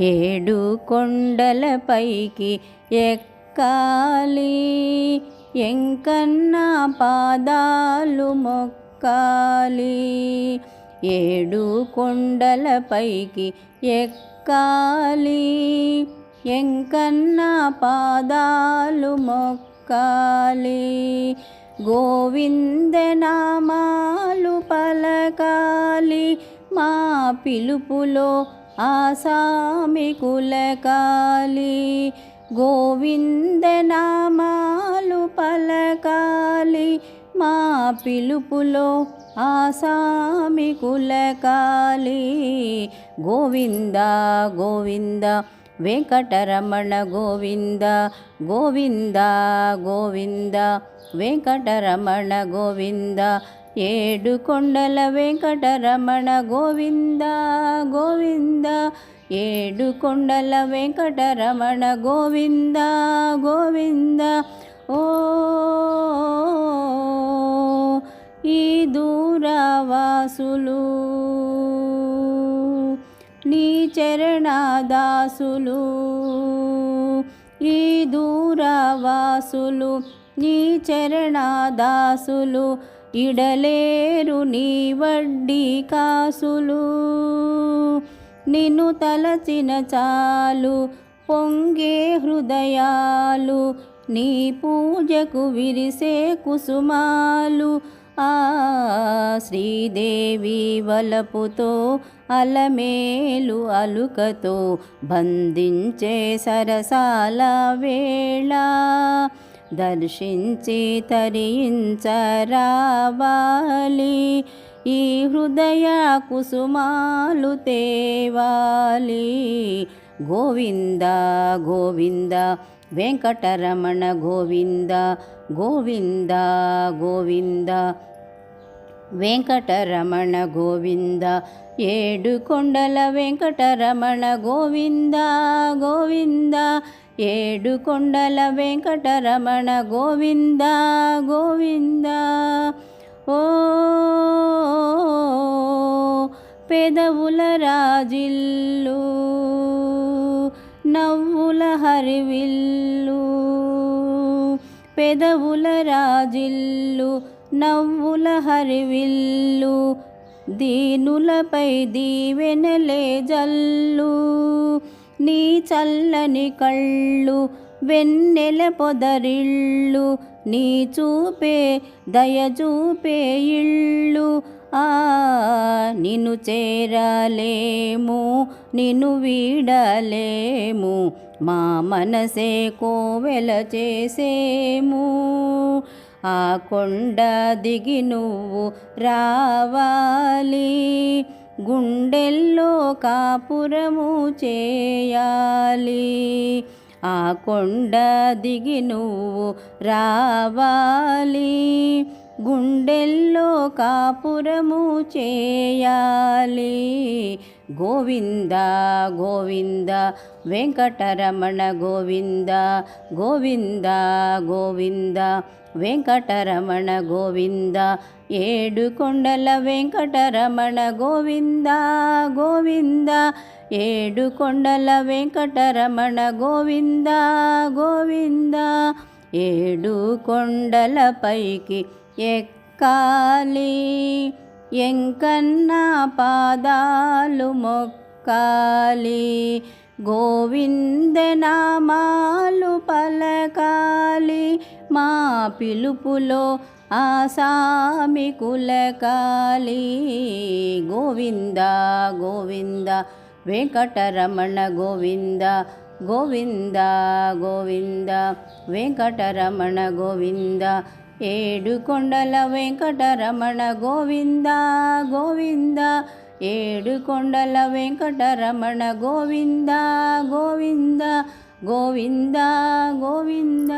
ఏడు కొండలపైకి ఎక్కాలి. ఎంకన్నా పాదాలు మొక్కాలి. ఏడు కొండలపైకి ఎక్కాలి. ఎంకన్నా పాదాలు మొక్కాలి. గోవిందనామాలు పలకాలి. మా పిలుపులో ఆసామికులకాలి గోవిందనామాలు పలకాలి మా పిలుపులో ఆసామికులకాలి. గోవింద గోవింద వెంకటరమణ గోవింద గోవింద గోవింద వెంకటరమణ గోవింద ఏడు కొండల వెంకటరమణ గోవింద గోవింద. ఏడు కొండల వెంకటరమణ గోవింద గోవింద. ఓ ఈ దూరవాసులు నీ చరణదాసులు. ఈ దూరవాసులు నీ చరణదాసులు. ఇడలేరు నీ వడ్డీ కాసులు. నిన్ను తలచిన చాలు పొంగే హృదయాలు. నీ పూజకు విరిసే కుసుమాలు. ఆ శ్రీదేవి వలపుతో అలమేలు అలుకతో బంధించే సరసాల వేళ. దర్శించి తరించరావాలి. ఈ హృదయ కుసుమాలు తేవాలి. గోవింద గోవింద వెంకటరమణ గోవింద గోవింద గోవింద వెంకటరమణ గోవింద ఏడు కొండల వెంకటరమణ గోవింద గోవింద ఏడు కొండల వెంకటరమణ గోవింద గోవింద. ఓ పెదవుల రాజిల్లు నవ్వుల హరివిల్లు. పెదవుల రాజిల్లు నవ్వుల హరివిల్లు. దీనులపై దీవెనలే జల్లు. నీ చల్లని కళ్ళు వెన్నెల పొదరిళ్ళు నీ చూపే దయ చూపే ఇళ్ళు. ఆ నిన్ను చేరలేము నిన్ను వీడలేము మా మనసే కోవెల చేసేము. ఆ కొండ దిగి నువ్వు రావాలి. గుండెల్లో కాపురము చేయాలి. ఆ కొండ దిగి నువ్వు రావాలి. గుండెల్లో కాపురము చేయాలి. గోవింద గోవింద వెంకటరమణ గోవింద గోవింద గోవింద వెంకటరమణ గోవింద ఏడు కొండల వెంకటరమణ గోవింద గోవింద ఏడు కొండల వెంకటరమణ గోవింద గోవింద ఏడు కొండల పైకి ఎక్కాలి. ఎంకన్నా పాదాలు మొక్కాలి. గోవిందనామాలు పలకాలి. మా పిలుపులో ఆసామి కులకాలి. గోవింద గోవింద వెంకటరమణ గోవింద గోవింద గోవింద వెంకటరమణ గోవింద ఏడు కొండల వెంకటరమణ గోవింద గోవింద ఏడు కొండల వెంకటరమణ గోవింద గోవింద గోవింద గోవింద